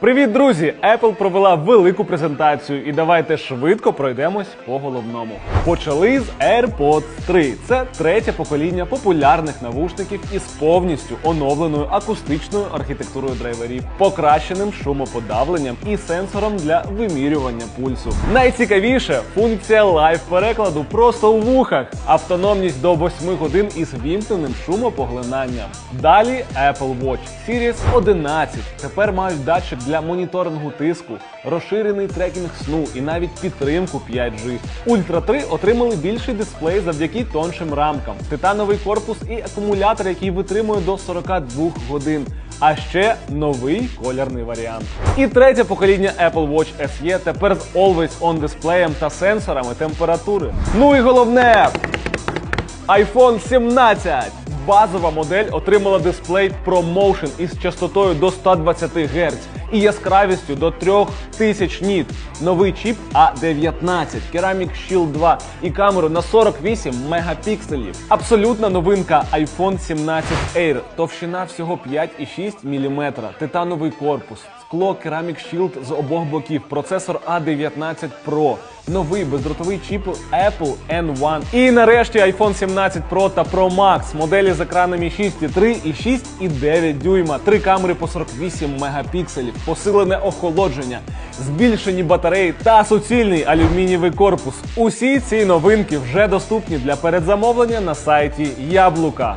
Привіт, друзі! Apple провела велику презентацію, і давайте швидко пройдемось по головному. Почали з AirPods 3. Це третє покоління популярних навушників із повністю оновленою акустичною архітектурою драйверів, покращеним шумоподавленням і сенсором для вимірювання пульсу. Найцікавіше функція лайв перекладу просто у вухах, автономність до 8 годин із вімкненим шумопоглинанням. Далі Apple Watch Series 11. Тепер мають датчик для моніторингу тиску, розширений трекінг сну і навіть підтримку 5G. Ultra 3 отримали більший дисплей завдяки тоншим рамкам, титановий корпус і акумулятор, який витримує до 42 годин. А ще новий колірний варіант. І третє покоління Apple Watch SE тепер з Always On дисплеєм та сенсорами температури. Ну і головне iPhone 17. Базова модель отримала дисплей ProMotion із частотою до 120 Гц і яскравістю до 3000 ніт. Новий чіп A19, Ceramic Shield 2 і камеру на 48 мегапікселів. Абсолютна новинка iPhone 17 Air. Товщина всього 5,6 мм. Титановий корпус. Скло Ceramic Shield з обох боків, процесор A19 Pro, новий бездротовий чіп Apple N1. І нарешті iPhone 17 Pro та Pro Max, моделі з екранами 6,3 і 6,9 дюйма, три камери по 48 мегапікселів, посилене охолодження, збільшені батареї та суцільний алюмінієвий корпус. Усі ці новинки вже доступні для передзамовлення на сайті Яблука.